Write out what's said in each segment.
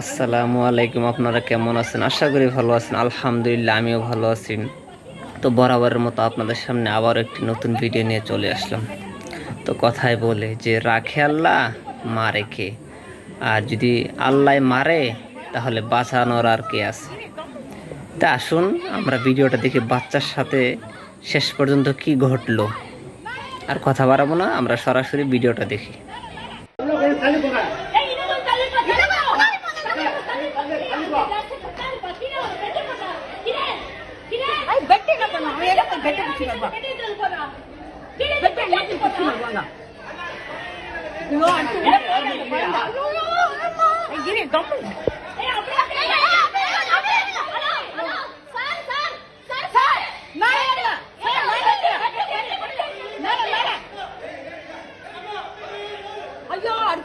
আসসালামু আলাইকুম, আপনারা কেমন আছেন? আশা করি ভালো আছেন। আলহামদুলিল্লাহ, আমিও ভালো আছি। তো বরাবরের মতো আপনাদের সামনে আবার একটি নতুন ভিডিও নিয়ে চলে আসলাম। তো কথায় বলে যে, রাখে আল্লাহ, মারে কে? আর যদি আল্লাহ মারে তাহলে বাঁচানোর আর কে আছে? তা আসুন, আমরা ভিডিওটা দেখে বাচ্চার সাথে শেষ পর্যন্ত কি ঘটলো? আর কথা বাড়াবো না, আমরা সরাসরি ভিডিওটা দেখি।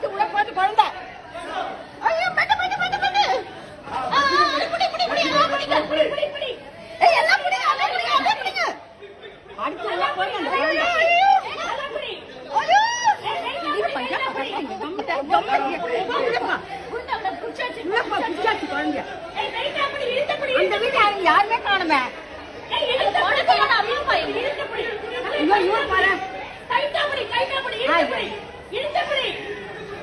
பார்த்து உள்ள பார்த்து குழந்தை யாருமே காணுமே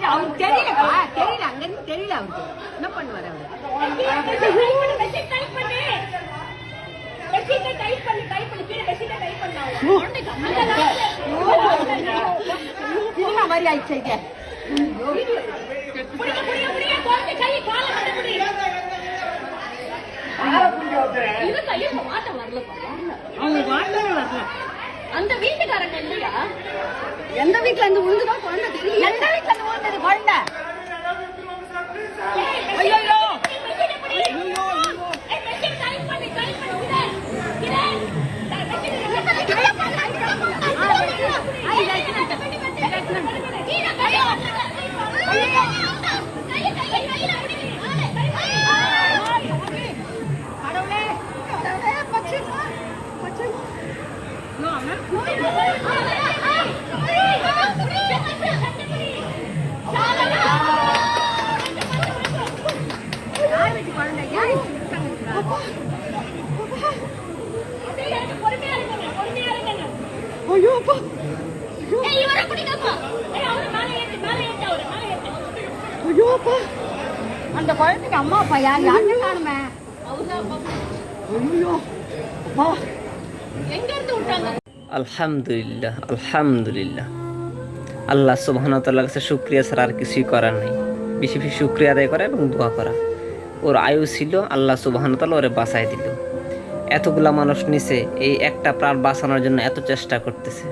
இது அவருக்கு தெரியலப்பா தெரியல. தெரியல அவருக்கு. என்ன பண்ணுவார் அவரு? சினிமா மாதிரி ஆயிடுச்சு இது அவங்க வாழ்க்கை வரல. அந்த வீட்டுக்காரங்க எந்த வீட்டுல இருந்து விழுந்துதான் குழந்தை தெரியல எந்த வீட்டுல இருந்து விழுந்தது குழந்தை? ஐயோ ஐயோ ஐயோ அப்பா ஐயோ அப்பா அந்த குழந்தைக்கு அம்மா அப்பா யார் யாருமே காணுமே ஐயோ அப்பா எங்க இருந்து விட்டாங்க আলহামদুলিল্লাহ আলহামদুলিল্লাহ আল্লাহ সুবাহতাল্লাহ কাছে শুক্রিয়া ছাড়া আর কিছুই করার নেই বেশি বেশি শুক্রিয়া আদায় করা এবং দোয়া করা ওর আয়ু ছিল আল্লাহ সুবাহতাল্লাহ ওরে বাঁচাই দিল এতগুলা মানুষ নিচে এই একটা প্রাণ বাঁচানোর জন্য এত চেষ্টা করতেছে।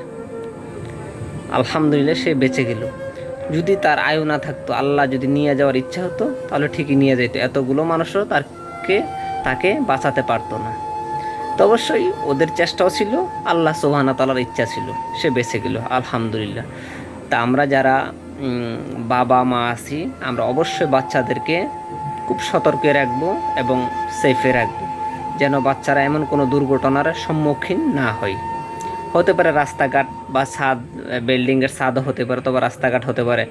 আলহামদুলিল্লাহ সে বেঁচে গেল। যদি তার আয়ু না থাকতো, আল্লাহ যদি নিয়ে যাওয়ার ইচ্ছা হতো, তাহলে ঠিকই নিয়ে যেত এতগুলো মানুষও তারকে, তাকে বাঁচাতে পারতো না। তো অবশ্যই ওদের চেষ্টাও ছিল, আল্লাহ সোহানা তালার ইচ্ছা ছিল, সে বেঁচে গেল, আলহামদুলিল্লাহ। তা আমরা যারা বাবা, মা আছি, আমরা অবশ্যই বাচ্চাদেরকে খুব সতর্কে রাখব এবং সেফে রাখব। যেন বাচ্চারা এমন কোনো দুর্ঘটনার সম্মুখীন না হয়। হতে পারে রাস্তাঘাট বা ছাদ, বিল্ডিংয়ের ছাদও হতে পারে অথবা রাস্তাঘাট হতে পারে।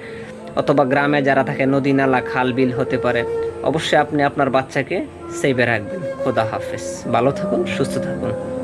অথবা গ্রামে যারা থাকে, নদী, নালা, খাল, বিল হতে পারে। অবশ্যই আপনি আপনার বাচ্চাকে সেভে রাখবেন। খোদা হাফেজ। ভালো থাকুন, সুস্থ থাকুন।